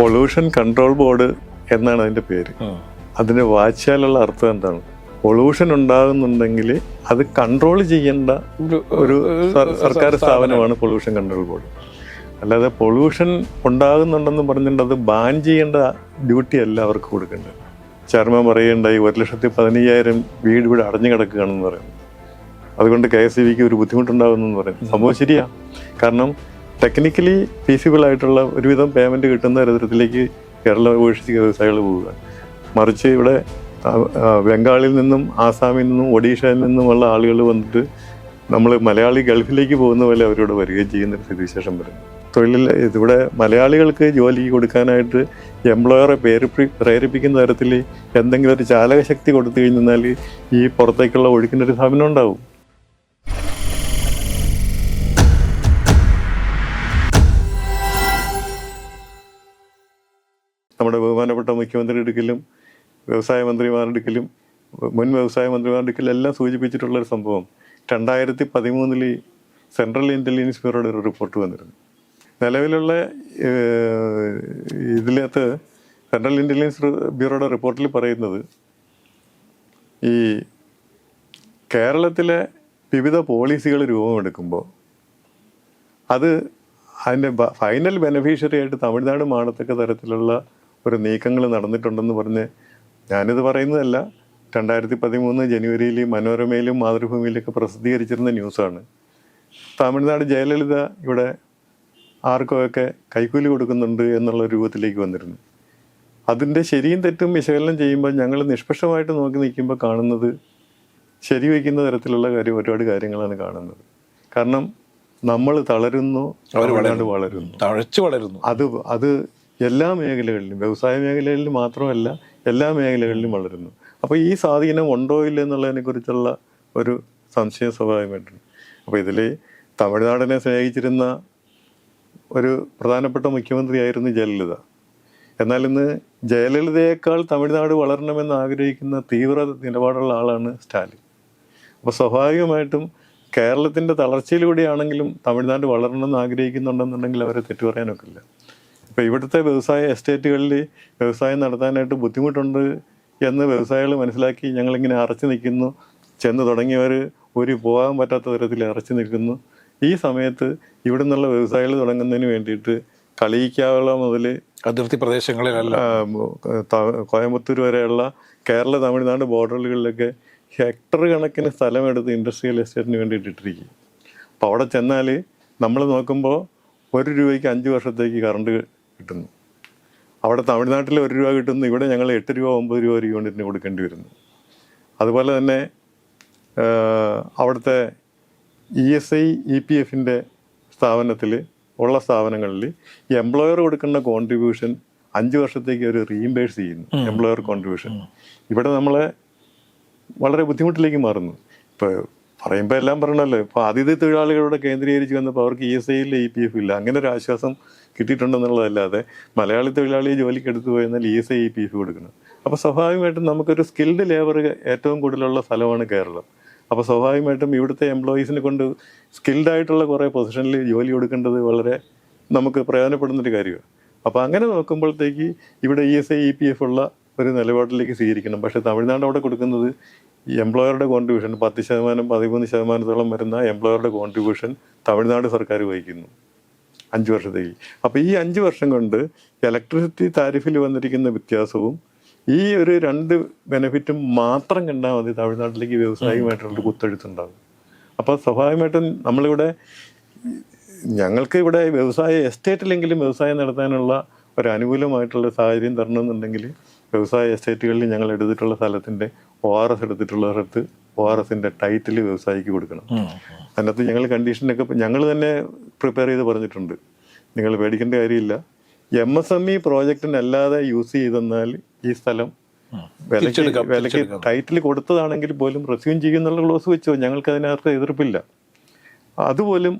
Pollution control board എന്നാണ് അതിന്റെ പേര്. അതിന്റെ വാച്ചാലുള്ള അർത്ഥം എന്താണ്? പൊള്യൂഷൻ ഉണ്ടാകുന്നുണ്ടെങ്കിൽ അത് കൺട്രോൾ ചെയ്യേണ്ട ഒരു സർക്കാർ സ്ഥാപനമാണ് പൊള്യൂഷൻ കൺട്രോൾ ബോർഡ് അല്ലാതെ പൊള്യൂഷൻ ഉണ്ടാകുന്നുണ്ടെന്ന് പറഞ്ഞിട്ടുണ്ട് അത് ബാൻ ചെയ്യേണ്ട ഡ്യൂട്ടി അല്ല അവർക്ക് കൊടുക്കേണ്ടത്. ചെയർമാൻ പറയുണ്ടായി ഒരു ലക്ഷത്തി പതിനയ്യായിരം വീട് ഇവിടെ അടഞ്ഞു കിടക്കുകയാണെന്ന് പറയുന്നു. അതുകൊണ്ട് കെ എസ് ഇ ബിക്ക് ഒരു ബുദ്ധിമുട്ടുണ്ടാകുന്നെന്ന് പറയുന്നു. സംഭവം ശരിയാ. കാരണം ടെക്നിക്കലി ഫീസിബിൾ ആയിട്ടുള്ള ഒരുവിധം പേയ്മെന്റ് കിട്ടുന്ന തരത്തിലേക്ക് കേരള ഉപേക്ഷിച്ച് വ്യവസായികൾ പോവുക. മറിച്ച് ഇവിടെ ബംഗാളിൽ നിന്നും ആസാമിൽ നിന്നും ഒഡീഷയിൽ നിന്നുമുള്ള ആളുകൾ വന്നിട്ട് നമ്മൾ മലയാളി ഗൾഫിലേക്ക് പോകുന്ന പോലെ അവരോട് വരികയും ചെയ്യുന്ന ഒരു സ്ഥിതിവിശേഷം വരുന്നു തൊഴിലിൽ ഇവിടെ മലയാളികൾക്ക് ജോലി കൊടുക്കാനായിട്ട് എംപ്ലോയറെ പേരിപ്പി പ്രേരിപ്പിക്കുന്ന തരത്തിൽ എന്തെങ്കിലും ഒരു ചാലകശക്തി കൊടുത്തു കഴിഞ്ഞാൽ ഈ പുറത്തേക്കുള്ള ഒഴുക്കിന്റെ ഒരു സ്ഥാപനം ഉണ്ടാവും. നമ്മുടെ ബഹുമാനപ്പെട്ട മുഖ്യമന്ത്രിയുടെ എടുക്കലും വ്യവസായ മന്ത്രിമാരുടെ അടുക്കലും മുൻ വ്യവസായ മന്ത്രിമാരുടെ അടുക്കലും എല്ലാം സൂചിപ്പിച്ചിട്ടുള്ള ഒരു സംഭവം. രണ്ടായിരത്തി പതിമൂന്നിൽ സെൻട്രൽ ഇന്റലിജൻസ് ബ്യൂറോയുടെ ഒരു റിപ്പോർട്ട് വന്നിരുന്നു. നിലവിലുള്ള ഇതിനകത്ത് സെൻട്രൽ ഇന്റലിജൻസ് ബ്യൂറോയുടെ റിപ്പോർട്ടിൽ പറയുന്നത് ഈ കേരളത്തിലെ വിവിധ പോളിസികൾ രൂപമെടുക്കുമ്പോൾ അത് അതിന്റെ ഫൈനൽ ബെനിഫിഷ്യറി ആയിട്ട് തമിഴ്നാട് മാടത്തക്ക തരത്തിലുള്ള ഒരു നീക്കങ്ങൾ നടന്നിട്ടുണ്ടെന്ന് പറഞ്ഞ് ഞാനിത് പറയുന്നതല്ല. രണ്ടായിരത്തി പതിമൂന്ന് ജനുവരിയിൽ മനോരമയിലും മാതൃഭൂമിയിലൊക്കെ പ്രസിദ്ധീകരിച്ചിരുന്ന ന്യൂസാണ്. തമിഴ്നാട് ജയലളിത ഇവിടെ ആർക്കൊക്കെ കൈക്കൂലി കൊടുക്കുന്നുണ്ട് എന്നുള്ള രൂപത്തിലേക്ക് വന്നിരുന്നു. അതിന്റെ ശരിയും തെറ്റും വിശകലനം ചെയ്യുമ്പോൾ ഞങ്ങൾ നിഷ്പക്ഷമായിട്ട് നോക്കി നിൽക്കുമ്പോൾ കാണുന്നത് ശരിവയ്ക്കുന്ന തരത്തിലുള്ള കാര്യം ഒരുപാട് കാര്യങ്ങളാണ് കാണുന്നത്. കാരണം നമ്മൾ തളരുന്നു അവർ വളരുന്നു. തഴച്ചു വളരുന്നു. അത് അത് എല്ലാ മേഖലകളിലും വ്യവസായ മേഖലകളിൽ മാത്രമല്ല എല്ലാ മേഖലകളിലും വളരുന്നു. അപ്പോൾ ഈ സ്വാധീനം ഉണ്ടോ ഇല്ല എന്നുള്ളതിനെ കുറിച്ചുള്ള ഒരു സംശയം സ്വാഭാവികമായിട്ടുണ്ട്. അപ്പോൾ ഇതിൽ തമിഴ്നാടിനെ സ്നേഹിച്ചിരുന്ന ഒരു പ്രധാനപ്പെട്ട മുഖ്യമന്ത്രിയായിരുന്നു ജയലളിത. എന്നാൽ ഇന്ന് ജയലളിതയേക്കാൾ തമിഴ്നാട് വളരണമെന്ന് ആഗ്രഹിക്കുന്ന തീവ്ര നിലപാടുള്ള ആളാണ് സ്റ്റാലിൻ. അപ്പോൾ സ്വാഭാവികമായിട്ടും കേരളത്തിന്റെ തളർച്ചയിലൂടെയാണെങ്കിലും തമിഴ്നാട് വളരണമെന്ന് ആഗ്രഹിക്കുന്നുണ്ടെന്നുണ്ടെങ്കിൽ അവരെ തെറ്റു പറയാനൊക്കില്ല ഇപ്പോൾ ഇവിടുത്തെ വ്യവസായ എസ്റ്റേറ്റുകളിൽ വ്യവസായം നടത്താനായിട്ട് ബുദ്ധിമുട്ടുണ്ട് എന്ന് വ്യവസായികൾ മനസ്സിലാക്കി ഞങ്ങളിങ്ങനെ അറച്ചു നിൽക്കുന്നു. ചെന്ന് തുടങ്ങിയവർ ഒരു പോകാൻ പറ്റാത്ത തരത്തിൽ അറച്ചു നിൽക്കുന്നു. ഈ സമയത്ത് ഇവിടെ നിന്നുള്ള വ്യവസായികൾ തുടങ്ങുന്നതിന് വേണ്ടിയിട്ട് കളിയിക്കാവുള്ള മുതൽ അതിർത്തി പ്രദേശങ്ങളിലല്ല. കോയമ്പത്തൂർ വരെയുള്ള കേരള തമിഴ്നാട് ബോർഡറുകളിലൊക്കെ ഹെക്ടർ കണക്കിന് സ്ഥലമെടുത്ത് ഇൻഡസ്ട്രിയൽ എസ്റ്റേറ്റിന് വേണ്ടിയിട്ട് ഇട്ടിരിക്കും അപ്പോൾ അവിടെ ചെന്നാൽ നമ്മൾ നോക്കുമ്പോൾ ഒരു രൂപയ്ക്ക് അഞ്ച് വർഷത്തേക്ക് കറണ്ട് കിട്ടുന്നു. അവിടെ തമിഴ്നാട്ടിൽ ഒരു രൂപ കിട്ടുന്നു ഇവിടെ ഞങ്ങൾ എട്ട് രൂപ ഒമ്പത് രൂപ ഒരു യൂണിറ്റിന് കൊടുക്കേണ്ടി വരുന്നു. അതുപോലെ തന്നെ അവിടുത്തെ E S I E P എഫിന്റെ സ്ഥാപനത്തിൽ ഉള്ള സ്ഥാപനങ്ങളിൽ ഈ എംപ്ലോയർ കൊടുക്കുന്ന കോൺട്രിബ്യൂഷൻ അഞ്ച് വർഷത്തേക്ക് ഒരു റീഇംബേഴ്സ് ചെയ്യുന്നു എംപ്ലോയർ കോൺട്രിബ്യൂഷൻ ഇവിടെ നമ്മളെ വളരെ ബുദ്ധിമുട്ടിലേക്ക് മാറുന്നു. ഇപ്പോൾ പറയുമ്പോൾ എല്ലാം പറയണല്ലോ. ഇപ്പോൾ അതിഥി തൊഴിലാളികളുടെ കേന്ദ്രീകരിച്ച് വന്നപ്പോൾ അവർക്ക് ഇ എസ് ഐയിൽ ഇ പി എഫ് ഇല്ല. അങ്ങനെ ഒരു ആശ്വാസം കിട്ടിയിട്ടുണ്ടെന്നുള്ളതല്ലാതെ മലയാളി തൊഴിലാളിയെ ജോലിക്ക് എടുത്തു പോയെന്നാൽ E S I E P F കൊടുക്കണം. അപ്പോൾ സ്വാഭാവികമായിട്ടും നമുക്കൊരു സ്കിൽഡ് ലേബർ ഏറ്റവും കൂടുതലുള്ള സ്ഥലമാണ് കേരളം. അപ്പോൾ സ്വാഭാവികമായിട്ടും ഇവിടുത്തെ എംപ്ലോയീസിനെ കൊണ്ട് സ്കിൽഡ് ആയിട്ടുള്ള കുറേ പൊസിഷനിൽ ജോലി കൊടുക്കേണ്ടത് വളരെ നമുക്ക് പ്രയോജനപ്പെടുന്നൊരു കാര്യമാണ്. അപ്പോൾ അങ്ങനെ നോക്കുമ്പോഴത്തേക്ക് ഇവിടെ E S I E P F ഉള്ള ഒരു നിലപാടിലേക്ക് സ്വീകരിക്കണം. പക്ഷേ തമിഴ്നാട് അവിടെ കൊടുക്കുന്നത് എംപ്ലോയറുടെ കോൺട്രിബ്യൂഷൻ പത്ത് ശതമാനം പതിമൂന്ന് ശതമാനത്തോളം വരുന്ന എംപ്ലോയറുടെ കോൺട്രിബ്യൂഷൻ തമിഴ്നാട് സർക്കാർ വഹിക്കുന്നു. അഞ്ച് വർഷത്തേക്ക് അപ്പോൾ ഈ അഞ്ച് വർഷം കൊണ്ട് ഇലക്ട്രിസിറ്റി താരിഫിൽ വന്നിരിക്കുന്ന വ്യത്യാസവും ഈ ഒരു രണ്ട് ബെനിഫിറ്റും മാത്രം കണ്ടാൽ മതി തമിഴ്നാട്ടിലേക്ക് വ്യവസായികമായിട്ടുള്ള കുത്തെഴുത്തുണ്ടാകും അപ്പോൾ സ്വാഭാവികമായിട്ടും നമ്മളിവിടെ ഞങ്ങൾക്ക് ഇവിടെ വ്യവസായ എസ്റ്റേറ്റിലെങ്കിലും വ്യവസായം നടത്താനുള്ള ഒരു അനുകൂലമായിട്ടുള്ള സാഹചര്യം തരണമെന്നുണ്ടെങ്കിൽ വ്യവസായ എസ്റ്റേറ്റുകളിൽ ഞങ്ങൾ എടുത്തിട്ടുള്ള സ്ഥലത്തിന്റെ ഒ ആർ എസ് എടുത്തിട്ടുള്ള സ്ഥലത്ത് ഒ ആർ എസിന്റെ ടൈറ്റിൽ വ്യവസായിക്ക് കൊടുക്കണം. അതിനകത്ത് ഞങ്ങൾ കണ്ടീഷനൊക്കെ ഞങ്ങൾ തന്നെ പ്രിപ്പയർ ചെയ്ത് പറഞ്ഞിട്ടുണ്ട്. നിങ്ങൾ പേടിക്കേണ്ട കാര്യമില്ല. എം എസ് എം ഇ പ്രോജക്റ്റിനല്ലാതെ യൂസ് ചെയ്തെന്നാൽ ഈ സ്ഥലം വിലക്ക് വിലക്ക് ടൈറ്റിൽ കൊടുത്തതാണെങ്കിൽ പോലും റെസ്യൂം ചെയ്യുന്നുള്ള ക്ലോസ് വെച്ചോ ഞങ്ങൾക്ക് അതിനകത്ത് എതിർപ്പില്ല. അതുപോലും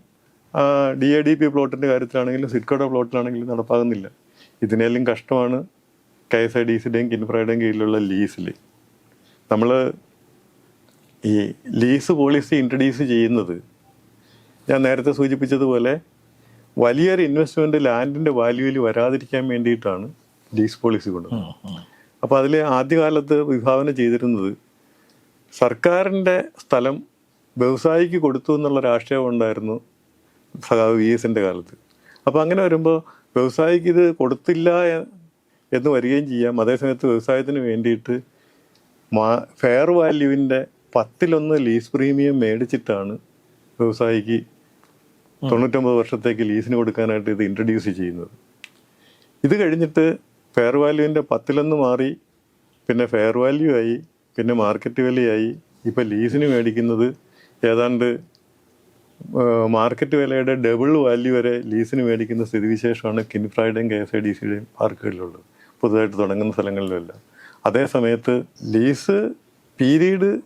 ഡി എ ഡി പി പ്ലോട്ടിന്റെ കാര്യത്തിലാണെങ്കിലും സിഡ്കോയുടെ പ്ലോട്ടിലാണെങ്കിലും നടപ്പാകുന്നില്ല. ഇതിനേലും കഷ്ടമാണ് കെ എസ് ഐ ഡി സിയുടെയും കിൻഫ്രയുടെയും കീഴിലുള്ള ലീസിൽ. നമ്മൾ ഈ ലീസ് പോളിസി ഇൻട്രൊഡ്യൂസ് ചെയ്യുന്നത് ഞാൻ നേരത്തെ സൂചിപ്പിച്ചതുപോലെ വലിയൊരു ഇൻവെസ്റ്റ്മെന്റ് ലാൻഡിന്റെ വാല്യൂവിൽ വരാതിരിക്കാൻ വേണ്ടിയിട്ടാണ് ലീസ് പോളിസി കൊണ്ടുവന്നത് അപ്പോൾ അതിൽ ആദ്യകാലത്ത് വിഭാവന ചെയ്തിരുന്നത് സർക്കാരിന്റെ സ്ഥലം വ്യവസായിക്ക് കൊടുത്തു എന്നുള്ള രാഷ്ട്രീയം ഉണ്ടായിരുന്നു സഖാവ് വി എസിന്റെ കാലത്ത്. അപ്പോൾ അങ്ങനെ വരുമ്പോൾ വ്യവസായിക്ക് ഇത് കൊടുത്തില്ല എന്ന് വരികയും ചെയ്യാം. അതേസമയത്ത് വ്യവസായത്തിന് വേണ്ടിയിട്ട് മാ ഫെയർ വാല്യൂവിന്റെ പത്തിലൊന്ന് ലീസ് പ്രീമിയം മേടിച്ചിട്ടാണ് വ്യവസായിക്ക് തൊണ്ണൂറ്റൊമ്പത് വർഷത്തേക്ക് ലീസിന് കൊടുക്കാനായിട്ട് ഇത് ഇൻട്രൊഡ്യൂസ് ചെയ്യുന്നത്. ഇത് കഴിഞ്ഞിട്ട് ഫെയർ വാല്യൂവിന്റെ പത്തിലൊന്ന് മാറി പിന്നെ ഫെയർ വാല്യൂ ആയി പിന്നെ മാർക്കറ്റ് വിലയായി ആയി. ഇപ്പം ലീസിന് മേടിക്കുന്നത് ഏതാണ്ട് മാർക്കറ്റ് വിലയുടെ ഡബിൾ വാല്യൂ വരെ ലീസിന് മേടിക്കുന്ന സ്ഥിതിവിശേഷമാണ് കിൻഫ്രൈഡേയും കെ എസ് ഐ ഡി സിയുടെയും പാർക്കുകളിലുള്ളത്. പുതുതായിട്ട് തുടങ്ങുന്ന സ്ഥലങ്ങളിലുമെല്ലാം അതേ സമയത്ത് ലീസ് പീരീഡ്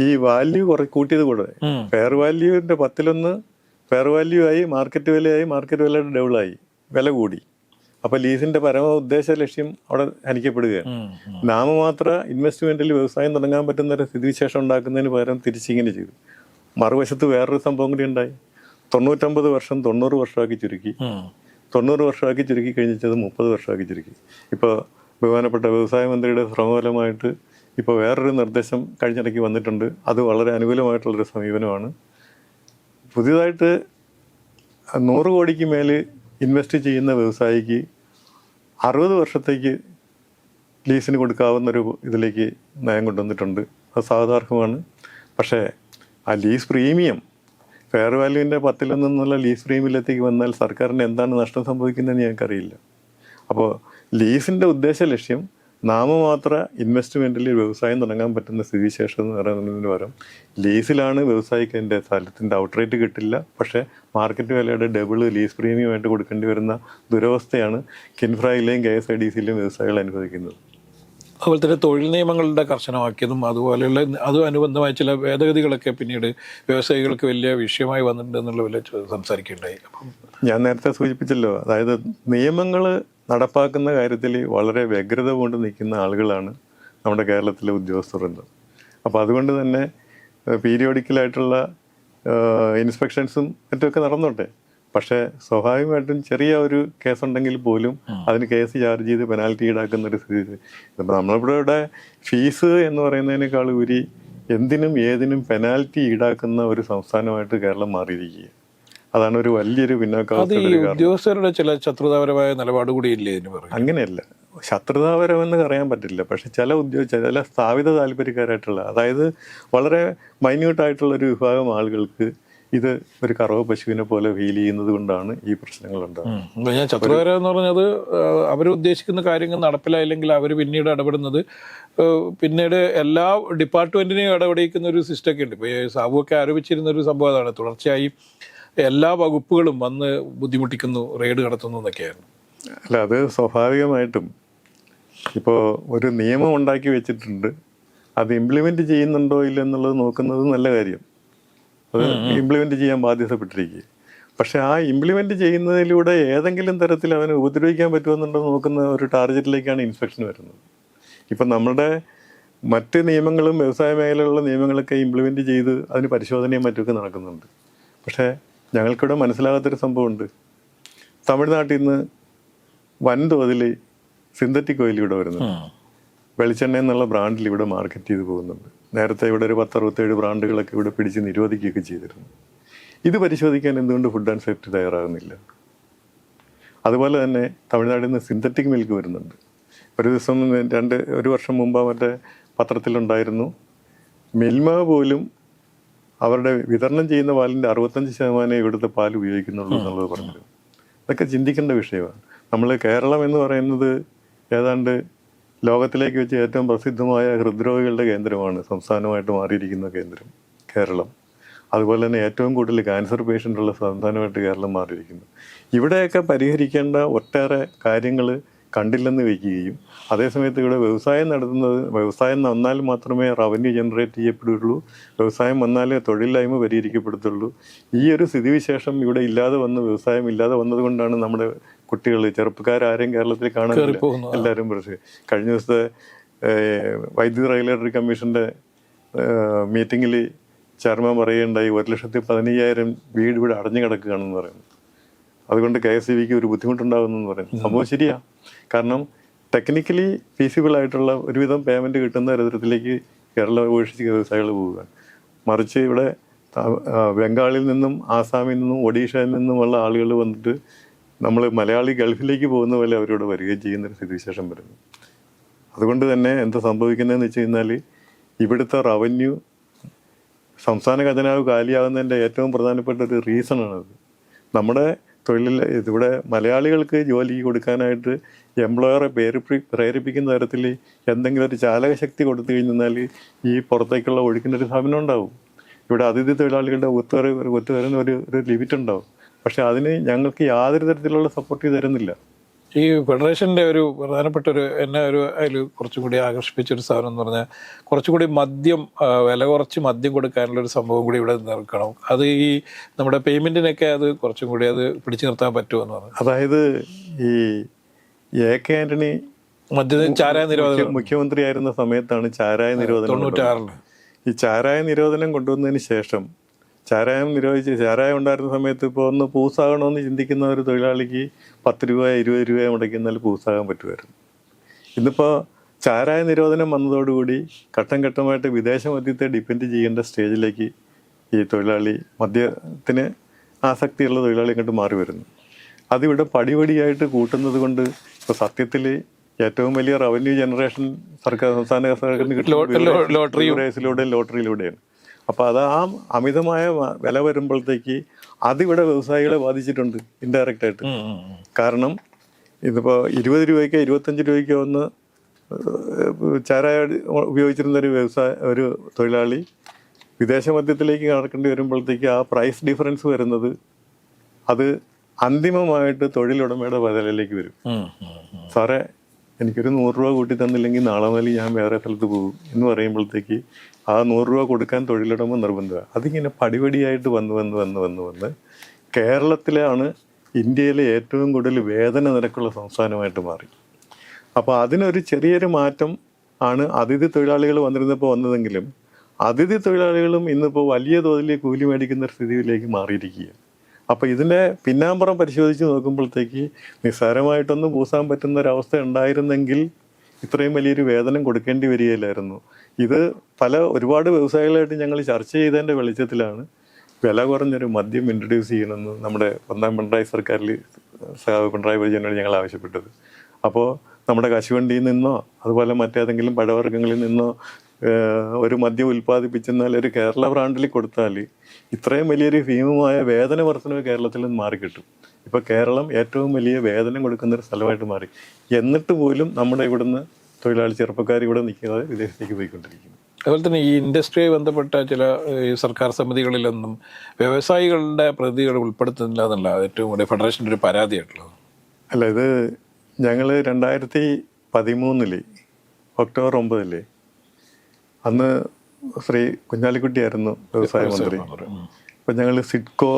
ഈ വാല്യൂ കുറെ കൂട്ടിയത് കൂടെ. ഫെയർ വാല്യൂവിന്റെ പത്തിലൊന്ന് ഫെയർ വാല്യൂ ആയി മാർക്കറ്റ് വിലയായി മാർക്കറ്റ് വില ഡബിളായി വില കൂടി. അപ്പോൾ ലീസിന്റെ പരമ ഉദ്ദേശ ലക്ഷ്യം അവിടെ ഹനിക്കപ്പെടുകയാണ്. നാമമാത്ര ഇൻവെസ്റ്റ്മെന്റിൽ വ്യവസായം തുടങ്ങാൻ പറ്റുന്ന ഒരു സ്ഥിതിവിശേഷം ഉണ്ടാക്കുന്നതിന് പകരം തിരിച്ചിങ്ങനെ ചെയ്തു. മറുവശത്ത് വേറൊരു സംഭവം കൂടി ഉണ്ടായി. തൊണ്ണൂറ്റൊമ്പത് വർഷം തൊണ്ണൂറ് വർഷമാക്കി ചുരുക്കി. തൊണ്ണൂറ് വർഷമാക്കി ചുരുക്കി കഴിഞ്ഞത് മുപ്പത് വർഷമാക്കി ചുരുക്കി. ഇപ്പോൾ ബഹുമാനപ്പെട്ട വ്യവസായ മന്ത്രിയുടെ ശ്രമഫലമായിട്ട് ഇപ്പോൾ വേറൊരു നിർദ്ദേശം കഴിഞ്ഞിടയ്ക്ക് വന്നിട്ടുണ്ട്. അത് വളരെ അനുകൂലമായിട്ടുള്ളൊരു സമീപനമാണ്. പുതിയതായിട്ട് നൂറ് കോടിക്ക് മേൽ ഇൻവെസ്റ്റ് ചെയ്യുന്ന വ്യവസായിക്ക് അറുപത് വർഷത്തേക്ക് ലീസിന് കൊടുക്കാവുന്നൊരു ഇതിലേക്ക് നയം കൊണ്ടുവന്നിട്ടുണ്ട്. അത് സാധാർഹമാണ് പക്ഷേ ആ ലീസ് പ്രീമിയം ഫെയർ വാല്യൂവിന്റെ പത്തിലൊന്നുള്ള ലീസ് പ്രീമിയത്തിലേക്ക് വന്നാൽ സർക്കാരിന് എന്താണ് നഷ്ടം സംഭവിക്കുന്നതെന്ന് ഞങ്ങൾക്കറിയില്ല. അപ്പോൾ ലീസിന്റെ ഉദ്ദേശ ലക്ഷ്യം നാമമാത്ര ഇൻവെസ്റ്റ്മെന്റിൽ വ്യവസായം തുടങ്ങാൻ പറ്റുന്ന സ്ഥിതിവിശേഷം എന്ന് പറയുന്നതിന് പകരം ലീസിലാണ് വ്യവസായിക്ക് അതിന്റെ സ്ഥലത്തിന്റെ ഔട്ട്റേറ്റ് കിട്ടില്ല. പക്ഷേ മാർക്കറ്റ് വിലയുടെ ഡബിൾ ലീസ് പ്രീമിയമായിട്ട് കൊടുക്കേണ്ടി വരുന്ന ദുരവസ്ഥയാണ് കിൻഫ്രയിലെയും കെ എസ് ഐ ഡി സിയിലെയും വ്യവസായികൾ അനുഭവിക്കുന്നത്. അതുപോലെ തന്നെ തൊഴിൽ നിയമങ്ങളുടെ കർശനമാക്കിയതും അതുപോലെയുള്ള അതും അനുബന്ധമായ ചില ഭേദഗതികളൊക്കെ പിന്നീട് വ്യവസായികൾക്ക് വലിയ വിഷയമായി വന്നിട്ടുണ്ട് എന്നുള്ള വലിയ സംസാരിക്കുകയുണ്ടായി. അപ്പം ഞാൻ നേരത്തെ സൂചിപ്പിച്ചല്ലോ അതായത് നിയമങ്ങൾ നടപ്പാക്കുന്ന കാര്യത്തിൽ വളരെ വ്യഗ്രത കൊണ്ട് നിൽക്കുന്ന ആളുകളാണ് നമ്മുടെ കേരളത്തിലെ ഉദ്യോഗസ്ഥർ എന്ന് അപ്പോൾ അതുകൊണ്ട് തന്നെ പീരിയോഡിക്കലായിട്ടുള്ള ഇൻസ്പെക്ഷൻസും മറ്റുമൊക്കെ നടന്നോട്ടെ? പക്ഷേ സ്വാഭാവികമായിട്ടും ചെറിയ ഒരു കേസ് ഉണ്ടെങ്കിൽ പോലും അതിന് കേസ് ചാർജ് ചെയ്ത് പെനാൽറ്റി ഈടാക്കുന്ന ഒരു സ്ഥിതി ഇപ്പം നമ്മളിവിടെ ഇവിടെ ഫീസ് എന്ന് പറയുന്നതിനേക്കാൾ ഉപരി എന്തിനും ഏതിനും പെനാൽറ്റി ഈടാക്കുന്ന ഒരു സംസ്ഥാനമായിട്ട് കേരളം മാറിയിരിക്കുക അതാണ് ഒരു വലിയൊരു പിന്നോക്കാവസ്ഥയുടെ ഉദ്യോഗസ്ഥരുടെ ചില ശത്രുതാപരമായ നിലപാട് കൂടി ഇല്ലേ അങ്ങനെയല്ല. ശത്രുതാപരമെന്ന് പറയാൻ പറ്റില്ല. പക്ഷെ ചില ഉദ്യോഗ ചില സ്ഥാപിത താല്പര്യക്കാരായിട്ടുള്ള അതായത് വളരെ മൈന്യൂട്ടായിട്ടുള്ള ഒരു വിഭാഗം ആളുകൾക്ക് ഇത് ഒരു കറവ പശുവിനെ പോലെ ഫീൽ ചെയ്യുന്നത് കൊണ്ടാണ് ഈ പ്രശ്നങ്ങൾ ഉണ്ടാകുന്നത് ഞാൻ ശത്രുതാപരം എന്ന് പറഞ്ഞത് അവർ ഉദ്ദേശിക്കുന്ന കാര്യങ്ങൾ നടപ്പിലായില്ലെങ്കിൽ അവർ പിന്നീട് ഇടപെടുന്നത് പിന്നീട് എല്ലാ ഡിപ്പാർട്ട്മെന്റിനെയും ഇടപെടിക്കുന്ന ഒരു സിസ്റ്റം ഒക്കെ ഉണ്ട്. ഇപ്പോൾ സാബുവൊക്കെ ആരോപിച്ചിരുന്ന ഒരു സംഭവം അതാണ്. തുടർച്ചയായി എല്ലാ വകുപ്പുകളും വന്ന് ബുദ്ധിമുട്ടിക്കുന്നു റെയ്ഡ് കടത്തുന്നു എന്നൊക്കെയായിരുന്നു. അല്ല അത് സ്വാഭാവികമായിട്ടും ഇപ്പോൾ ഒരു നിയമം ഉണ്ടാക്കി വെച്ചിട്ടുണ്ട്. അത് ഇംപ്ലിമെന്റ് ചെയ്യുന്നുണ്ടോ ഇല്ലെന്നുള്ളത് നോക്കുന്നത് നല്ല കാര്യം. അത് ഇംപ്ലിമെന്റ് ചെയ്യാൻ ബാധ്യതപ്പെട്ടിരിക്കുക പക്ഷെ ആ ഇംപ്ലിമെന്റ് ചെയ്യുന്നതിലൂടെ ഏതെങ്കിലും തരത്തിൽ അവനെ ഉപദ്രവിക്കാൻ പറ്റുമെന്നുണ്ടോ നോക്കുന്ന ഒരു ടാർഗറ്റിലേക്കാണ് ഇൻസ്പെക്ഷൻ വരുന്നത്. ഇപ്പം നമ്മുടെ മറ്റ് നിയമങ്ങളും വ്യവസായ മേഖലയിലുള്ള നിയമങ്ങളൊക്കെ ഇംപ്ലിമെന്റ് ചെയ്ത് അതിന് പരിശോധനയും മറ്റുമൊക്കെ നടക്കുന്നുണ്ട്. പക്ഷേ ഞങ്ങൾക്കിവിടെ മനസ്സിലാകാത്തൊരു സംഭവമുണ്ട്. തമിഴ്നാട്ടിൽ നിന്ന് വൻതോതിൽ സിന്തറ്റിക് ഓയിൽ ഇവിടെ വരുന്നുണ്ട്. വെളിച്ചെണ്ണ എന്നുള്ള ബ്രാൻഡിൽ ഇവിടെ മാർക്കറ്റ് ചെയ്ത് പോകുന്നുണ്ട്. നേരത്തെ ഇവിടെ ഒരു പത്തറുപത്തേഴ് ബ്രാൻഡുകളൊക്കെ ഇവിടെ പിടിച്ച് നിരോധിക്കുകയൊക്കെ ചെയ്തിരുന്നു. ഇത് പരിശോധിക്കാൻ എന്തുകൊണ്ട് ഫുഡ് ആൻഡ് സേഫ്റ്റി തയ്യാറാകുന്നില്ല? അതുപോലെ തന്നെ തമിഴ്നാട്ടിൽ നിന്ന് സിന്തറ്റിക് മിൽക്ക് വരുന്നുണ്ട്. ഒരു ദിവസം രണ്ട് ഒരു വർഷം മുമ്പ് അവരുടെ പത്രത്തിലുണ്ടായിരുന്നു മിൽമ പോലും അവരുടെ വിതരണം ചെയ്യുന്ന പാലിന്റെ അറുപത്തഞ്ച് ശതമാനം ഇവിടുത്തെ പാൽ ഉപയോഗിക്കുന്നുള്ളൂ എന്നുള്ളത് പറഞ്ഞു ഇതൊക്കെ ചിന്തിക്കേണ്ട വിഷയമാണ്. നമ്മൾ കേരളം എന്ന് പറയുന്നത് ഏതാണ്ട് ലോകത്തിലേക്ക് വെച്ച് ഏറ്റവും പ്രസിദ്ധമായ ഹൃദ്രോഗികളുടെ കേന്ദ്രമാണ് സംസ്ഥാനമായിട്ട് മാറിയിരിക്കുന്ന കേന്ദ്രം കേരളം. അതുപോലെ തന്നെ ഏറ്റവും കൂടുതൽ ക്യാൻസർ പേഷ്യന്റുള്ള സംസ്ഥാനമായിട്ട് കേരളം മാറിയിരിക്കുന്നു. ഇവിടെയൊക്കെ പരിഹരിക്കേണ്ട ഒട്ടേറെ കാര്യങ്ങൾ കണ്ടില്ലെന്ന് വയ്ക്കുകയും അതേസമയത്ത് ഇവിടെ വ്യവസായം നടത്തുന്നത് വ്യവസായം വന്നാൽ മാത്രമേ റവന്യൂ ജനറേറ്റ് ചെയ്യപ്പെടുകയുള്ളൂ വ്യവസായം വന്നാലേ തൊഴിലില്ലായ്മ പരിഹരിക്കപ്പെടുത്തുള്ളൂ. ഈ ഒരു സ്ഥിതിവിശേഷം ഇവിടെ ഇല്ലാതെ വന്ന് വ്യവസായം ഇല്ലാതെ വന്നതുകൊണ്ടാണ് നമ്മുടെ കുട്ടികൾ ചെറുപ്പക്കാരും കേരളത്തിൽ കാണാൻ എല്ലാവരും പ്രശ്നം കഴിഞ്ഞ ദിവസത്തെ വൈദ്യുതി റെഗുലേറ്ററി കമ്മീഷന്റെ മീറ്റിങ്ങിൽ ചെയർമാൻ പറയുകയുണ്ടായി ഒരു ലക്ഷത്തി പതിനയ്യായിരം വീട് ഇവിടെ അടഞ്ഞു കിടക്കുകയാണെന്ന് പറയുന്നു. അതുകൊണ്ട് കെ എസ് ബിക്ക് ഒരു ബുദ്ധിമുട്ടുണ്ടാകുന്നെന്ന് പറയുന്നു. സംഭവം ശരിയാ. കാരണം ടെക്നിക്കലി ഫീസിബിൾ ആയിട്ടുള്ള ഒരുവിധം പേയ്മെന്റ് കിട്ടുന്ന തരത്തിലേക്ക് കേരള ഉപേക്ഷിച്ച് വ്യവസായികൾ പോവുകയാണ്. മറിച്ച് ഇവിടെ ബംഗാളിൽ നിന്നും ആസാമിൽ നിന്നും ഒഡീഷയിൽ നിന്നുമുള്ള ആളുകൾ വന്നിട്ട് നമ്മൾ മലയാളി ഗൾഫിലേക്ക് പോകുന്ന പോലെ അവരോട് വരികയും ചെയ്യുന്ന ഒരു സ്ഥിതിവിശേഷം വരുന്നു. അതുകൊണ്ട് തന്നെ എന്താ സംഭവിക്കുന്നതെന്ന് വെച്ച് കഴിഞ്ഞാൽ ഇവിടുത്തെ റവന്യൂ സംസ്ഥാന ഖജനാവ് കാലിയാകുന്നതിന്റെ ഏറ്റവും പ്രധാനപ്പെട്ട ഒരു റീസണാണത് നമ്മുടെ തൊഴിലിൽ ഇവിടെ മലയാളികൾക്ക് ജോലി കൊടുക്കാനായിട്ട് എംപ്ലോയറെ പേരിപ്പി പ്രേരിപ്പിക്കുന്ന തരത്തിൽ എന്തെങ്കിലും ഒരു ചാലകശക്തി കൊടുത്തു കഴിഞ്ഞാൽ ഈ പുറത്തേക്കുള്ള ഒഴുക്കിന്റെ ഒരു സമയം ഉണ്ടാവും. ഇവിടെ അതിഥി തൊഴിലാളികളുടെ ഒത്തുവരവ് ഒത്തുവരുന്ന ഒരു ഒരു ലിമിറ്റ് ഉണ്ടാവും. പക്ഷെ അതിന് ഞങ്ങൾക്ക് യാതൊരു തരത്തിലുള്ള സപ്പോർട്ട് തരുന്നില്ല. ഈ ഫെഡറേഷന്റെ ഒരു പ്രധാനപ്പെട്ട ഒരു എന്നെ ഒരു അതിൽ കുറച്ചും കൂടി ആകർഷിപ്പിച്ച ഒരു സാധനം എന്ന് പറഞ്ഞാൽ കുറച്ചുകൂടി മദ്യം വില കുറച്ച് മദ്യം കൊടുക്കാനുള്ള ഒരു സംഭവം കൂടി ഇവിടെ നിർക്കണം അത് ഈ നമ്മുടെ പേയ്മെന്റിനൊക്കെ അത് കുറച്ചും കൂടി അത് പിടിച്ചു നിർത്താൻ പറ്റുമെന്ന് പറഞ്ഞു. അതായത് ഈ എ കെ ആന്റണി മദ്യത്തിന് ചാരായ നിരോധനം. മുഖ്യ- മുഖ്യമന്ത്രിയായിരുന്ന സമയത്താണ് ചാരായ നിരോധനം തൊണ്ണൂറ്റാറിൽ ഈ ചാരായ നിരോധനം കൊണ്ടുവന്നതിന് ശേഷം ചാരായം നിരോധിച്ച് ചാരായം ഉണ്ടായിരുന്ന സമയത്ത് ഇപ്പോൾ ഒന്ന് പൂസാകണമെന്ന് ചിന്തിക്കുന്ന ഒരു തൊഴിലാളിക്ക് പത്ത് രൂപ ഇരുപത് രൂപ മുടക്കിയെന്നാൽ പൂസാകാൻ പറ്റുമായിരുന്നു. ഇന്നിപ്പോൾ ചാരായ നിരോധനം വന്നതോടുകൂടി ഘട്ടം ഘട്ടമായിട്ട് വിദേശ മദ്യത്തെ ഡിപ്പെൻഡ് ചെയ്യേണ്ട സ്റ്റേജിലേക്ക് ഈ തൊഴിലാളി മദ്യത്തിന് ആസക്തിയുള്ള തൊഴിലാളി ഇങ്ങോട്ട് മാറി വരുന്നു. അതിവിടെ പടിപടിയായിട്ട് കൂട്ടുന്നത് കൊണ്ട് ഇപ്പോൾ സത്യത്തിൽ ഏറ്റവും വലിയ റവന്യൂ ജനറേഷൻ സർക്കാർ സംസ്ഥാന സർക്കാരിന് കിട്ടുന്ന ലോട്ടറിയിലൂടെയാണ്. അപ്പോൾ അത് ആ അമിതമായ വില വരുമ്പോഴത്തേക്ക് അതിവിടെ വ്യവസായികളെ ബാധിച്ചിട്ടുണ്ട് ഇൻഡയറക്റ്റ് ആയിട്ട് ഉം, ഉം, ഉം. കാരണം ഇതിപ്പോൾ ഇരുപത് രൂപയ്ക്കോ ഇരുപത്തഞ്ച് രൂപയ്ക്കോ ഒന്ന് ചാരായ ഉപയോഗിച്ചിരുന്ന ഒരു വ്യവസായ ഒരു തൊഴിലാളി വിദേശ മദ്യത്തിലേക്ക് കടക്കേണ്ടി വരുമ്പോഴത്തേക്ക് ആ പ്രൈസ് ഡിഫറൻസ് വരുന്നത് അത് അന്തിമമായിട്ട് തൊഴിലുടമയുടെ ബദലിലേക്ക് വരും. സാറേ എനിക്കൊരു നൂറ് രൂപ കൂട്ടി തന്നില്ലെങ്കിൽ നാളെ മുതൽ ഞാൻ വേറെ സ്ഥലത്ത് പോകും എന്ന് പറയുമ്പോഴത്തേക്ക് ആ നൂറ് രൂപ കൊടുക്കാൻ തൊഴിലുടമ നിർബന്ധമാണ് അതിങ്ങനെ പടിപടിയായിട്ട് വന്ന് വന്ന് വന്ന് വന്ന് വന്ന് കേരളത്തിലാണ് ഇന്ത്യയിലെ ഏറ്റവും കൂടുതൽ വേതന നിരക്കുള്ള സംസ്ഥാനമായിട്ട് മാറി. അപ്പോൾ അതിനൊരു ചെറിയൊരു മാറ്റം ആണ് അതിഥി തൊഴിലാളികൾ വന്നിരുന്നപ്പോൾ വന്നതെങ്കിലും അതിഥി തൊഴിലാളികളും ഇന്നിപ്പോൾ വലിയ തോതിൽ കൂലി മേടിക്കുന്ന സ്ഥിതിയിലേക്ക് മാറിയിരിക്കുകയാണ്. അപ്പോൾ ഇതിന്റെ പിന്നാമ്പുറം പരിശോധിച്ച് നോക്കുമ്പോഴത്തേക്ക് നിസ്സാരമായിട്ടൊന്നും പൂസാൻ പറ്റുന്ന ഒരവസ്ഥ ഉണ്ടായിരുന്നെങ്കിൽ ഇത്രയും വലിയൊരു വേതനം കൊടുക്കേണ്ടി വരികയില്ലായിരുന്നു. ഇത് പല ഒരുപാട് വ്യവസായികളായിട്ട് ഞങ്ങൾ ചർച്ച ചെയ്തതിന്റെ വെളിച്ചത്തിലാണ് വില കുറഞ്ഞൊരു മദ്യം ഇൻട്രൊഡ്യൂസ് ചെയ്യണമെന്ന് നമ്മുടെ ഒന്നാം പിണറായി സർക്കാരിൽ പിണറായി വിജയനോട് ഞങ്ങൾ ആവശ്യപ്പെട്ടത്. അപ്പോൾ നമ്മുടെ കശുവണ്ടിയിൽ നിന്നോ അതുപോലെ മറ്റേതെങ്കിലും പഴവർഗങ്ങളിൽ നിന്നോ ഒരു മദ്യം ഉൽപ്പാദിപ്പിച്ചെന്നാൽ ഒരു കേരള ബ്രാൻഡിൽ കൊടുത്താൽ ഇത്രയും വലിയൊരു ഭീമമായ വേതന വർധനവ് കേരളത്തിൽ നിന്ന് മാറിക്കിട്ടും ഇപ്പോൾ കേരളം ഏറ്റവും വലിയ വേതനം കൊടുക്കുന്ന ഒരു സ്ഥലമായിട്ട് മാറി. എന്നിട്ട് പോലും നമ്മുടെ ഇവിടുന്ന് തൊഴിലാളി ചെറുപ്പക്കാർ ഇവിടെ നിൽക്കാതെ വിദേശത്തേക്ക് പോയിക്കൊണ്ടിരിക്കുന്നു. അതുപോലെ തന്നെ ഈ ഇൻഡസ്ട്രിയെ ബന്ധപ്പെട്ട ചില സർക്കാർ സമിതികളിലൊന്നും വ്യവസായികളുടെ പ്രതികൾ ഉൾപ്പെടുത്തുന്നില്ല എന്നുള്ള ഏറ്റവും കൂടി ഫെഡറേഷന്റെ ഒരു പരാതിയായിട്ടുള്ളത്. അല്ല ഇത് ഞങ്ങൾ രണ്ടായിരത്തി പതിമൂന്നിൽ ഒക്ടോബർ ഒമ്പതിൽ അന്ന് ശ്രീ കുഞ്ഞാലിക്കുട്ടിയായിരുന്നു വ്യവസായ മന്ത്രി അപ്പം ഞങ്ങൾ SIDCO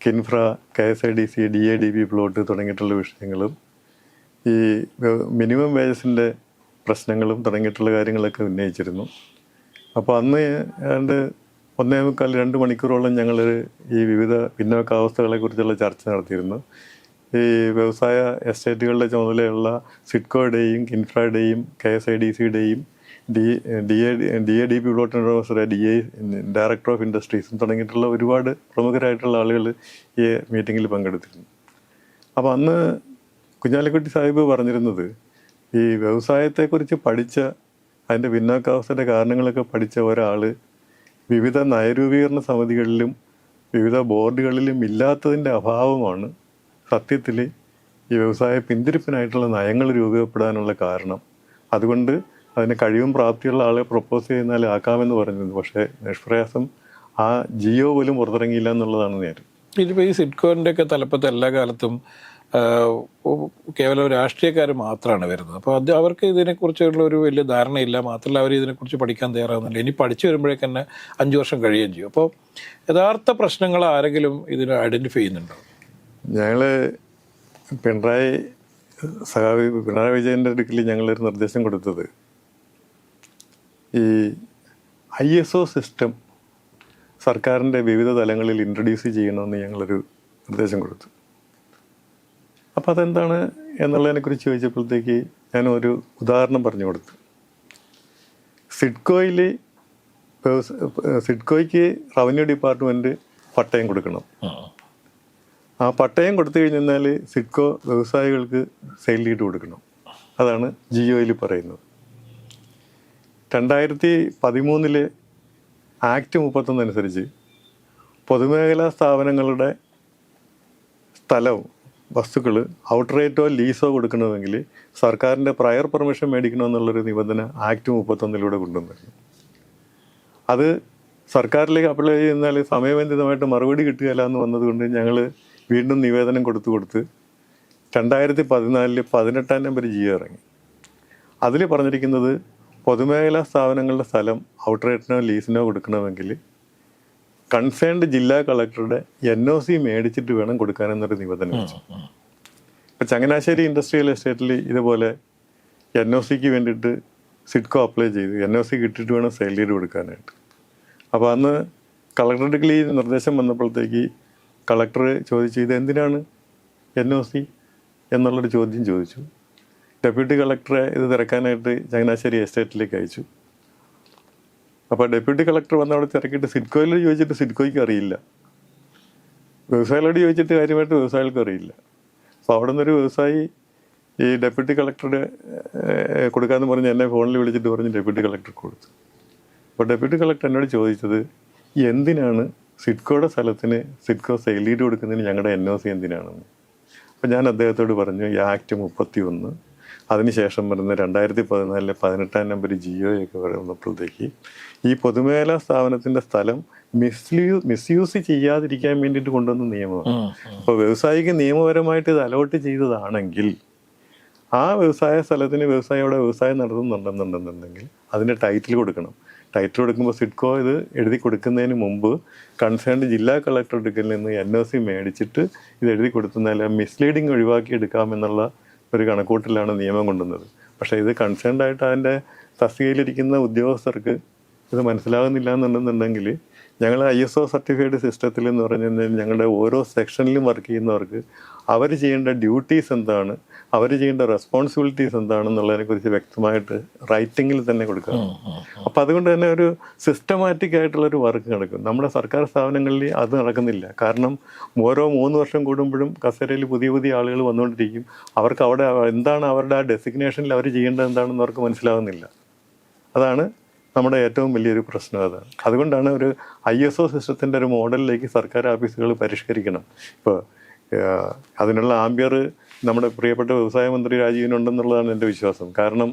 KINFRA K S I D C D A D B plot തുടങ്ങിയിട്ടുള്ള വിഷയങ്ങളും ഈ മിനിമം വേജസിന്റെ പ്രശ്നങ്ങളും തുടങ്ങിയിട്ടുള്ള കാര്യങ്ങളൊക്കെ ഉന്നയിച്ചിരുന്നു. അപ്പോൾ അന്ന് ഏതാണ്ട് ഒന്നേ മുക്കാൽ രണ്ട് മണിക്കൂറോളം ഞങ്ങൾ ഈ വിവിധ പിന്നോക്കാവസ്ഥകളെ കുറിച്ചുള്ള ചർച്ച നടത്തിയിരുന്നു. ഈ വ്യവസായ എസ്റ്റേറ്റുകളുടെ ചുമതലയുള്ള സിഡ്കോയുടെയും കിൻഫ്രയുടെയും K S I D സിയുടെയും D D A D A D P plot ഉടമസ്ഥരെ D A director of ഇൻഡസ്ട്രീസും തുടങ്ങിയിട്ടുള്ള ഒരുപാട് പ്രമുഖരായിട്ടുള്ള ആളുകൾ ഈ മീറ്റിങ്ങിൽ പങ്കെടുത്തിരുന്നു. അപ്പോൾ അന്ന് കുഞ്ഞാലിക്കുട്ടി സാഹിബ് പറഞ്ഞിരുന്നത് ഈ വ്യവസായത്തെക്കുറിച്ച് പഠിച്ച അതിന്റെ പിന്നാക്കാവസ്ഥയുടെ കാരണങ്ങളൊക്കെ പഠിച്ച ഒരാൾ വിവിധ നയരൂപീകരണ സമിതികളിലും വിവിധ ബോർഡുകളിലും ഇല്ലാത്തതിന്റെ അഭാവമാണ് സത്യത്തിൽ ഈ വ്യവസായ പിന്തിരിപ്പിനായിട്ടുള്ള നയങ്ങൾ രൂപപ്പെടാനുള്ള കാരണം. അതുകൊണ്ട് അതിന് കഴിവും പ്രാപ്തിയുള്ള ആളെ പ്രപ്പോസ് ചെയ്യുന്നാൽ ആക്കാമെന്ന് പറഞ്ഞിരുന്നു. പക്ഷേ നിഷ്പ്രയാസം ആ ജിയോ പോലും പുറത്തിറങ്ങിയില്ല എന്നുള്ളതാണ് നേരം. ഇതിപ്പോൾ ഈ സിഡ്കോറിന്റെ ഒക്കെ തലപ്പത്ത് എല്ലാ കാലത്തും കേവലം രാഷ്ട്രീയക്കാർ മാത്രമാണ് വരുന്നത്. അപ്പോൾ അത് അവർക്ക് ഇതിനെക്കുറിച്ചുള്ള ഒരു വലിയ ധാരണയില്ല. മാത്രമല്ല അവർ ഇതിനെക്കുറിച്ച് പഠിക്കാൻ തയ്യാറാവുന്നില്ല. ഇനി പഠിച്ചു വരുമ്പോഴേക്ക് തന്നെ അഞ്ച് വർഷം കഴിയുകയും ചെയ്യും. അപ്പോൾ യഥാർത്ഥ പ്രശ്നങ്ങൾ ആരെങ്കിലും ഇതിനെ ഐഡന്റിഫൈ ചെയ്യുന്നുണ്ടോ? ഞങ്ങൾ പിണറായി സഹാവി പിണറായി വിജയന്റെ അടുക്കൽ ഞങ്ങളൊരു നിർദ്ദേശം കൊടുത്തത് ഈ ഐ എസ് ഒ സിസ്റ്റം സർക്കാരിന്റെ വിവിധ തലങ്ങളിൽ ഇൻട്രൊഡ്യൂസ് ചെയ്യണമെന്ന് ഞങ്ങളൊരു നിർദ്ദേശം കൊടുത്തു. അപ്പോൾ അതെന്താണ് എന്നുള്ളതിനെക്കുറിച്ച് ചോദിച്ചപ്പോഴത്തേക്ക് ഞാൻ ഒരു ഉദാഹരണം പറഞ്ഞു കൊടുത്തു. സിഡ്കോയിൽ സിഡ്കോയ്ക്ക് റവന്യൂ ഡിപ്പാർട്ട്മെന്റ് പട്ടയം കൊടുക്കണം. ആ പട്ടയം കൊടുത്തു കഴിഞ്ഞാൽ സിഡ്കോ വ്യവസായികൾക്ക് സെയിൽ ലീഡ് കൊടുക്കണം. അതാണ് ജിയോയിൽ പറയുന്നത്. രണ്ടായിരത്തി പതിമൂന്നിലെ ആക്ട് മുപ്പത്തൊന്ന് അനുസരിച്ച് പൊതുമേഖലാ സ്ഥാപനങ്ങളുടെ സ്ഥലവും വസ്തുക്കൾ ഔട്ട്റേറ്റോ ലീസോ കൊടുക്കണമെങ്കിൽ സർക്കാരിന്റെ പ്രയർ പെർമിഷൻ മേടിക്കണമെന്നുള്ളൊരു നിബന്ധന ആക്ട് മുപ്പത്തൊന്നിലൂടെ കൊണ്ടുവന്നിരുന്നു. അത് സർക്കാരിലേക്ക് അപ്ലൈ ചെയ്യുന്നാൽ സമയബന്ധിതമായിട്ട് മറുപടി കിട്ടുകയില്ല എന്ന് വന്നതുകൊണ്ട് ഞങ്ങൾ വീണ്ടും നിവേദനം കൊടുത്തു കൊടുത്ത് രണ്ടായിരത്തി പതിനാലിൽ പതിനെട്ടാം നമ്പർ ജിയോ ഇറങ്ങി. അതിൽ പറഞ്ഞിരിക്കുന്നത് പൊതുമേഖലാ സ്ഥാപനങ്ങളുടെ സ്ഥലം ഔട്ട്റേറ്റിനോ ലീസിനോ കൊടുക്കണമെങ്കിൽ കൺസേൺഡ് ജില്ലാ കളക്ടറുടെ എൻ ഒ സി മേടിച്ചിട്ട് വേണം കൊടുക്കാനെന്നൊരു നിബന്ധന വെച്ചു. ഇപ്പം ചങ്ങനാശ്ശേരി ഇൻഡസ്ട്രിയൽ എസ്റ്റേറ്റിൽ ഇതുപോലെ എൻ ഒ സിക്ക് വേണ്ടിയിട്ട് സിഡ്കോ അപ്ലൈ ചെയ്തു എൻ ഒ സി കിട്ടിയിട്ട് വേണം സെയിൽ ചെയ്ത് കൊടുക്കാനായിട്ട്. അപ്പോൾ അന്ന് കളക്ടറുടെ ഈ നിർദ്ദേശം വന്നപ്പോഴത്തേക്ക് കളക്ടർ ചോദിച്ചു ഇത് എന്തിനാണ് എൻ ഒ സി എന്നുള്ളൊരു ചോദ്യം ചോദിച്ചു. ഡെപ്യൂട്ടി കളക്ടറെ ഇത് തിരക്കാനായിട്ട് ചങ്ങനാശ്ശേരി എസ്റ്റേറ്റിലേക്ക് അയച്ചു. അപ്പോൾ ഡെപ്യൂട്ടി കളക്ടർ വന്ന് അവിടെ തിരക്കിയിട്ട് സിഡ്കോയിൽ ചോദിച്ചിട്ട് സിഡ്കോയ്ക്ക് അറിയില്ല. വ്യവസായികളോട് ചോദിച്ചിട്ട് കാര്യമായിട്ട് വ്യവസായികൾക്ക് അറിയില്ല. അപ്പോൾ അവിടെ നിന്നൊരു വ്യവസായി ഈ ഡെപ്യൂട്ടി കളക്ടറുടെ കൊടുക്കാമെന്ന് പറഞ്ഞ് എന്നെ ഫോണിൽ വിളിച്ചിട്ട് പറഞ്ഞ് ഡെപ്യൂട്ടി കളക്ടർ കൊടുത്തു. അപ്പോൾ ഡെപ്യൂട്ടി കളക്ടർ എന്നോട് ചോദിച്ചത് എന്തിനാണ് സിഡ്കോയുടെ സ്ഥലത്തിന് സിഡ്കോ സെയിൽ കൊടുക്കുന്നതിന് ഞങ്ങളുടെ എൻ ഒ സി എന്തിനാണെന്ന്? അപ്പോൾ ഞാൻ അദ്ദേഹത്തോട് പറഞ്ഞു ഈ ആക്ട് മുപ്പത്തി ഒന്ന് അതിനുശേഷം വരുന്ന രണ്ടായിരത്തി പതിനാലിലെ പതിനെട്ടാം നമ്പർ ജിയോയൊക്കെ വന്നപ്പോഴത്തേക്ക് ഈ പൊതുമേഖലാ സ്ഥാപനത്തിന്റെ സ്ഥലം മിസ്യൂ മിസ്യൂസ് ചെയ്യാതിരിക്കാൻ വേണ്ടിയിട്ട് കൊണ്ടുവന്ന നിയമമാണ്. അപ്പോൾ വ്യവസായിക്ക് നിയമപരമായിട്ട് ഇത് അലോട്ട് ചെയ്തതാണെങ്കിൽ ആ വ്യവസായ സ്ഥലത്തിന് വ്യവസായിയുടെ അവിടെ വ്യവസായം നടത്തുന്നുണ്ടെന്നുണ്ടെന്നുണ്ടെങ്കിൽ അതിന്റെ ടൈറ്റിൽ കൊടുക്കണം. ടൈറ്റിൽ കൊടുക്കുമ്പോൾ സിഡ്കോ ഇത് എഴുതി കൊടുക്കുന്നതിന് മുമ്പ് കൺസേൺഡ് ജില്ലാ കളക്ടർ എടുക്കലിൽ നിന്ന് എൻ ഒ സി മേടിച്ചിട്ട് ഇത് എഴുതി കൊടുത്തുന്നാൽ മിസ്ലീഡിങ് ഒഴിവാക്കി എടുക്കാമെന്നുള്ള ഒരു കണക്കൂട്ടിലാണ് നിയമം കൊണ്ടുവന്നത്. പക്ഷേ ഇത് കൺസേൺഡ് ആയിട്ട് അതിന്റെ തസ്തികയിലിരിക്കുന്ന ഉദ്യോഗസ്ഥർക്ക് ഇത് മനസ്സിലാകുന്നില്ല എന്നുണ്ടെന്നുണ്ടെങ്കിൽ ഞങ്ങൾ ഐ എസ് ഒ സർട്ടിഫൈഡ് സിസ്റ്റത്തിൽ എന്ന് പറഞ്ഞു കഴിഞ്ഞാൽ ഞങ്ങളുടെ ഓരോ സെക്ഷനിലും വർക്ക് ചെയ്യുന്നവർക്ക് അവർ ചെയ്യേണ്ട ഡ്യൂട്ടീസ് എന്താണ് അവർ ചെയ്യേണ്ട റെസ്പോൺസിബിലിറ്റീസ് എന്താണെന്നുള്ളതിനെക്കുറിച്ച് വ്യക്തമായിട്ട് റൈറ്റിങ്ങിൽ തന്നെ കൊടുക്കുക. അപ്പോൾ അതുകൊണ്ട് തന്നെ ഒരു സിസ്റ്റമാറ്റിക് ആയിട്ടുള്ള ഒരു വർക്ക് നടക്കും. നമ്മുടെ സർക്കാർ സ്ഥാപനങ്ങളിൽ അത് നടക്കുന്നില്ല. കാരണം ഓരോ മൂന്ന് വർഷം കൂടുമ്പോഴും കസേരയിൽ പുതിയ പുതിയ ആളുകൾ വന്നുകൊണ്ടിരിക്കും. അവർക്ക് അവിടെ എന്താണ് അവരുടെ ആ ഡെസിഗ്നേഷനിൽ അവർ ചെയ്യേണ്ടത് എന്താണെന്ന് അവർക്ക് മനസ്സിലാകുന്നില്ല അതാണ് നമ്മുടെ ഏറ്റവും വലിയൊരു പ്രശ്നം അതാണ് അതുകൊണ്ടാണ് ഒരു ഐ എസ് ഒ സിസ്റ്റത്തിന്റെ ഒരു മോഡലിലേക്ക് സർക്കാർ ഓഫീസുകൾ പരിഷ്കരിക്കണം. ഇപ്പോൾ അതിനുള്ള ആംബിയർ നമ്മുടെ പ്രിയപ്പെട്ട വ്യവസായ മന്ത്രി രാജീവിനുണ്ടെന്നുള്ളതാണ് എന്റെ വിശ്വാസം. കാരണം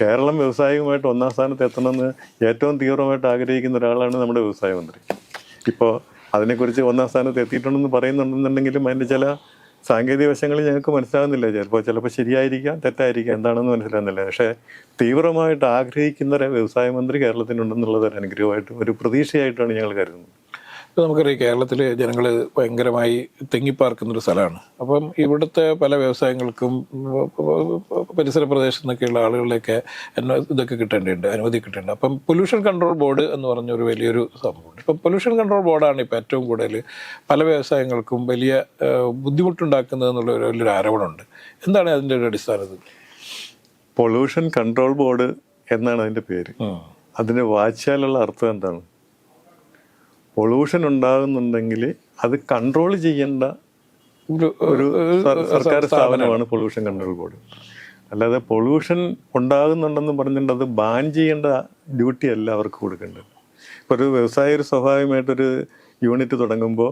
കേരളം വ്യവസായവുമായിട്ട് ഒന്നാം സ്ഥാനത്ത് എത്തണമെന്ന് ഏറ്റവും തീവ്രമായിട്ട് ആഗ്രഹിക്കുന്ന ഒരാളാണ് നമ്മുടെ വ്യവസായ മന്ത്രി. ഇപ്പോൾ അതിനെക്കുറിച്ച് ഒന്നാം സ്ഥാനത്ത് എത്തിയിട്ടുണ്ടെന്ന് പറയുന്നുണ്ടെന്നുണ്ടെങ്കിലും അതിന്റെ ചില സാങ്കേതിക വശങ്ങൾ ഞങ്ങൾക്ക് മനസ്സിലാകുന്നില്ല ചിലപ്പോൾ ചിലപ്പോൾ ശരിയായിരിക്കാം തെറ്റായിരിക്കാം എന്താണെന്ന് മനസ്സിലാകുന്നില്ല. പക്ഷേ തീവ്രമായിട്ട് ആഗ്രഹിക്കുന്ന ഒരു വ്യവസായ മന്ത്രി കേരളത്തിനുണ്ടെന്നുള്ളത് ഒരു അനുഗ്രഹമായിട്ട് ഒരു പ്രതീക്ഷയായിട്ടാണ് ഞങ്ങൾ കരുതുന്നത്. ഇപ്പോൾ നമുക്കറിയാം കേരളത്തിൽ ജനങ്ങൾ ഭയങ്കരമായി തെങ്ങിപ്പാർക്കുന്ന ഒരു സ്ഥലമാണ്. അപ്പം ഇവിടുത്തെ പല വ്യവസായങ്ങൾക്കും പരിസര പ്രദേശത്തു നിന്നൊക്കെയുള്ള ആളുകളിലൊക്കെ ഇതൊക്കെ കിട്ടേണ്ടതുണ്ട് അനുമതി കിട്ടേണ്ടത് അപ്പം പൊല്യൂഷൻ കൺട്രോൾ ബോർഡ് എന്ന് പറഞ്ഞൊരു വലിയൊരു സംഭവമുണ്ട്. ഇപ്പം പൊല്യൂഷൻ കൺട്രോൾ ബോർഡാണ് ഇപ്പോൾ ഏറ്റവും കൂടുതൽ പല വ്യവസായങ്ങൾക്കും വലിയ ബുദ്ധിമുട്ടുണ്ടാക്കുന്നത് എന്നുള്ള ഒരു വലിയൊരു ആരോപണമുണ്ട്. എന്താണ് അതിന്റെ ഒരു അടിസ്ഥാനത്തിൽ? പൊല്യൂഷൻ കൺട്രോൾ ബോർഡ് എന്നാണ് അതിന്റെ പേര്. അതിന് വായിച്ചാലുള്ള അർത്ഥം എന്താണ്? പൊല്യൂഷൻ ഉണ്ടാകുന്നുണ്ടെങ്കിൽ അത് കൺട്രോൾ ചെയ്യേണ്ട ഒരു ഒരു സർക്കാർ സ്ഥാപനമാണ് പൊല്യൂഷൻ കൺട്രോൾ ബോർഡ് അല്ലാതെ പൊല്യൂഷൻ ഉണ്ടാകുന്നുണ്ടെന്ന് പറഞ്ഞിട്ട് അത് ബാൻ ചെയ്യേണ്ട ഡ്യൂട്ടി അല്ല അവർക്ക് കൊടുക്കേണ്ടത്. ഇപ്പോൾ ഒരു വ്യവസായ ഒരു സ്വാഭാവികമായിട്ടൊരു യൂണിറ്റ് തുടങ്ങുമ്പോൾ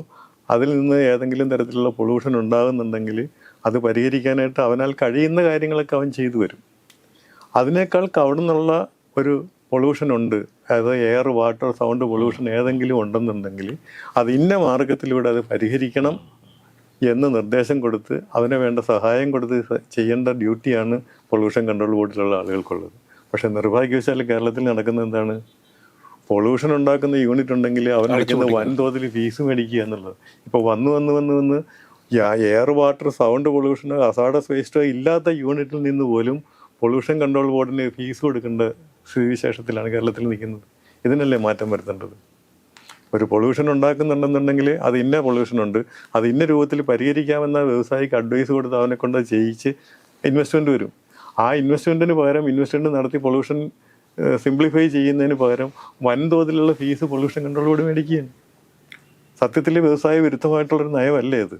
അതിൽ നിന്ന് ഏതെങ്കിലും തരത്തിലുള്ള പൊല്യൂഷൻ ഉണ്ടാകുന്നുണ്ടെങ്കിൽ അത് പരിഹരിക്കാനായിട്ട് അവനാൽ കഴിയുന്ന കാര്യങ്ങളൊക്കെ അവൻ ചെയ്തു വരും. അതിനേക്കാൾ അവിടെ നിന്നുള്ള ഒരു പൊല്യൂഷൻ ഉണ്ട്. അതായത് എയർ വാട്ടർ സൗണ്ട് പൊല്യൂഷൻ ഏതെങ്കിലും ഉണ്ടെന്നുണ്ടെങ്കിൽ അത് ഇന്ന മാർഗത്തിലൂടെ അത് പരിഹരിക്കണം എന്ന് നിർദ്ദേശം കൊടുത്ത് അതിന് വേണ്ട സഹായം കൊടുത്ത് ചെയ്യേണ്ട ഡ്യൂട്ടിയാണ് പൊല്യൂഷൻ കൺട്രോൾ ബോർഡിലുള്ള ആളുകൾക്കുള്ളത്. പക്ഷെ നിർഭാഗ്യവശാൽ കേരളത്തിൽ നടക്കുന്ന എന്താണ്? പൊള്യൂഷൻ ഉണ്ടാക്കുന്ന യൂണിറ്റ് ഉണ്ടെങ്കിൽ അവനടക്കുന്ന വൻതോതിൽ ഫീസ് മേടിക്കുക എന്നുള്ളത്. ഇപ്പോൾ വന്ന് വന്ന് വന്ന് വന്ന് എയർ വാട്ടർ സൗണ്ട് പൊള്യൂഷനോ അസാഡസ് വേസ്റ്റോ ഇല്ലാത്ത യൂണിറ്റിൽ നിന്ന് പോലും പൊള്യൂഷൻ കൺട്രോൾ ബോർഡിന് ഫീസ് കൊടുക്കേണ്ട സ്ഥിതിവിശേഷത്തിലാണ് കേരളത്തിൽ നിൽക്കുന്നത്. ഇതിനല്ലേ മാറ്റം വരുത്തേണ്ടത്? ഒരു പൊള്യൂഷൻ ഉണ്ടാക്കുന്നുണ്ടെന്നുണ്ടെങ്കിൽ അത് ഇന്ന പൊള്യൂഷൻ ഉണ്ട് അത് ഇന്ന രൂപത്തിൽ പരിഹരിക്കാമെന്ന വ്യവസായിക്ക് അഡ്വൈസ് കൊടുത്ത് അവനെ കൊണ്ട് ചെയ്യിച്ച് ഇൻവെസ്റ്റ്മെന്റ് വരും. ആ ഇൻവെസ്റ്റ്മെന്റിന് പകരം ഇൻവെസ്റ്റ്മെന്റ് നടത്തി പൊള്യൂഷൻ സിംപ്ലിഫൈ ചെയ്യുന്നതിന് പകരം വൻതോതിലുള്ള ഫീസ് പൊള്യൂഷൻ കൺട്രോൾ മേടിക്കുകയാണ്. സത്യത്തിൽ വ്യവസായ വിരുദ്ധമായിട്ടുള്ളൊരു നയമല്ലേ ഇത്